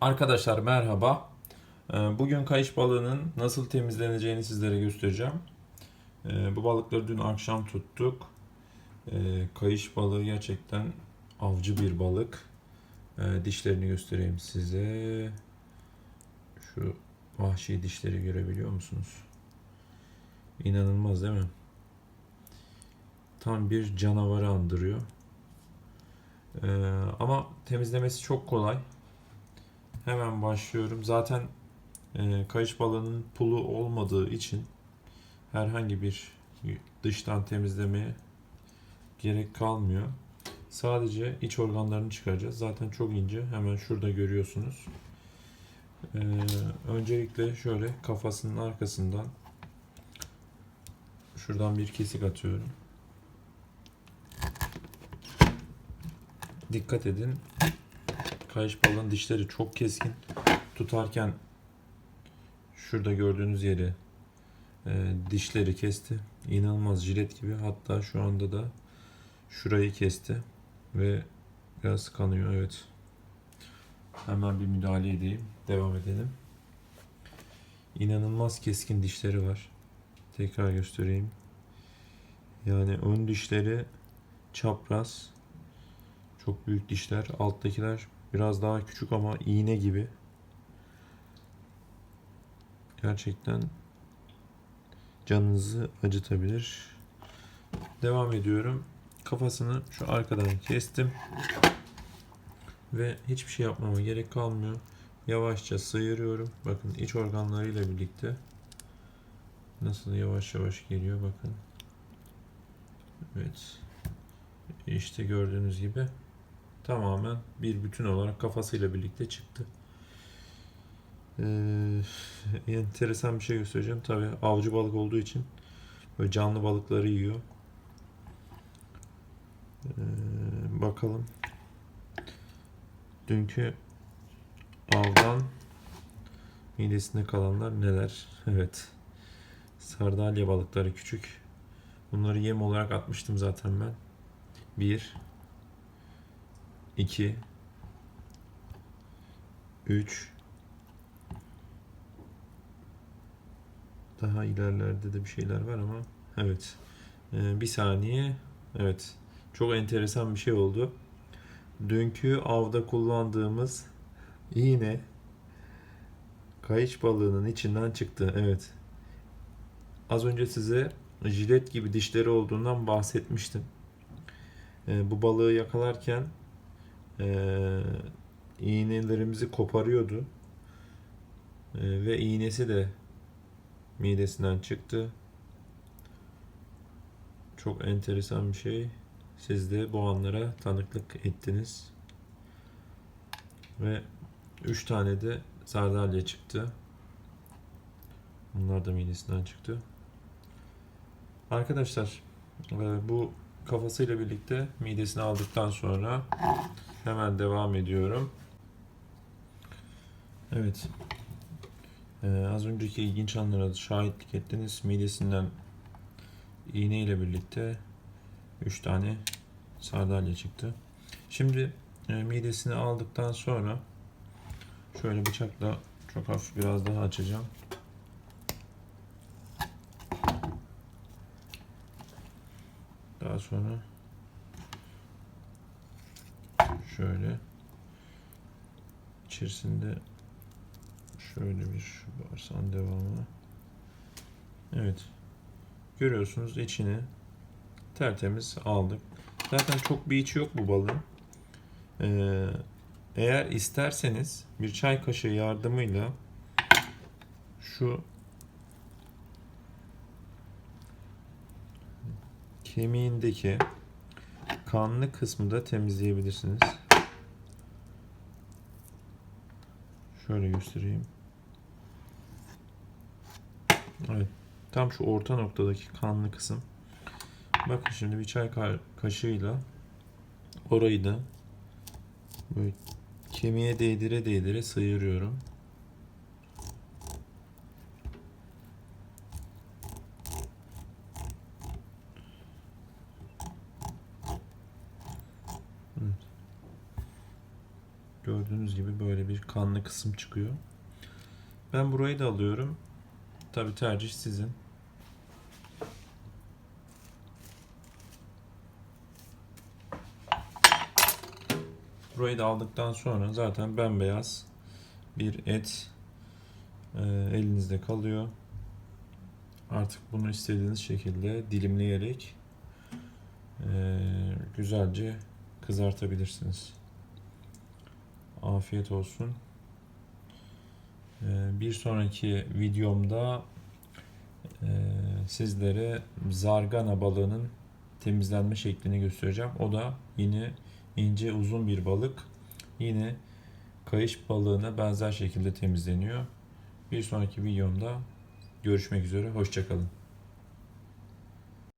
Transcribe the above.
Arkadaşlar merhaba. Ee, Bugün kayış balığının nasıl temizleneceğini sizlere göstereceğim. Ee, Bu balıkları dün akşam tuttuk. Ee, Kayış balığı gerçekten avcı bir balık. Dişlerini göstereyim size. Şu vahşi dişleri görebiliyor musunuz? İnanılmaz değil mi? Tam bir canavarı andırıyor. Ama temizlemesi çok kolay. Hemen başlıyorum. Zaten e, kayış balığının pulu olmadığı için herhangi bir dıştan temizlemeye gerek kalmıyor. Sadece iç organlarını çıkaracağız. Zaten çok ince. Hemen şurada görüyorsunuz. Ee, öncelikle şöyle kafasının arkasından şuradan bir kesik atıyorum. Dikkat edin. Kayış balığın dişleri çok keskin. Tutarken şurada gördüğünüz yeri e, dişleri kesti. İnanılmaz jilet gibi. Hatta şu anda da şurayı kesti. Ve biraz kanıyor. Evet. Hemen bir müdahale edeyim. Devam edelim. İnanılmaz keskin dişleri var. Tekrar göstereyim. Yani ön dişleri çapraz. Çok büyük dişler. Alttakiler biraz daha küçük ama iğne gibi. Gerçekten canınızı acıtabilir. Devam ediyorum. Kafasını şu arkadan kestim. Ve hiçbir şey yapmama gerek kalmıyor. Yavaşça sıyırıyorum. Bakın iç organlarıyla birlikte nasıl yavaş yavaş geliyor bakın. Evet. İşte gördüğünüz gibi tamamen bir bütün olarak kafasıyla birlikte çıktı. Ee, enteresan bir şey göstereceğim. Tabi avcı balık olduğu için böyle canlı balıkları yiyor. Ee, bakalım. Dünkü avdan midesinde kalanlar neler? Evet. Sardalya balıkları küçük. Bunları yem olarak atmıştım zaten ben. Bir, 2 3 Daha ilerlerde de bir şeyler var ama evet. Ee, bir saniye. Evet. Çok enteresan bir şey oldu. Dünkü avda kullandığımız iğne kayış balığının içinden çıktı. Evet. Az önce size jilet gibi dişleri olduğundan bahsetmiştim. Ee, bu balığı yakalarken e, iğnelerimizi koparıyordu. E, ve iğnesi de midesinden çıktı. Çok enteresan bir şey. Siz de bu anlara tanıklık ettiniz. Ve 3 tane de sardalya çıktı. Bunlar da midesinden çıktı. Arkadaşlar e, bu kafasıyla birlikte midesini aldıktan sonra hemen devam ediyorum. Evet. Ee, az önceki ilginç anlara şahitlik ettiniz. Midesinden iğne ile birlikte 3 tane sardalya çıktı. Şimdi e, midesini aldıktan sonra şöyle bıçakla çok hafif biraz daha açacağım. Daha sonra şöyle içerisinde şöyle bir bağırsan devamı. Evet. Görüyorsunuz içini tertemiz aldık. Zaten çok bir içi yok bu balığın. Ee, eğer isterseniz bir çay kaşığı yardımıyla şu kemiğindeki kanlı kısmı da temizleyebilirsiniz. Şöyle göstereyim. Evet. Tam şu orta noktadaki kanlı kısım. Bakın şimdi bir çay kaşığıyla orayı da böyle kemiğe değdire değdire sıyırıyorum. Gördüğünüz gibi böyle bir kanlı kısım çıkıyor. Ben burayı da alıyorum. Tabi tercih sizin. Burayı da aldıktan sonra zaten bembeyaz bir et e, elinizde kalıyor. Artık bunu istediğiniz şekilde dilimleyerek e, güzelce kızartabilirsiniz. Afiyet olsun. E, bir sonraki videomda e, sizlere zargana balığının temizlenme şeklini göstereceğim. O da yine ince uzun bir balık. Yine kayış balığına benzer şekilde temizleniyor. Bir sonraki videomda görüşmek üzere. Hoşçakalın.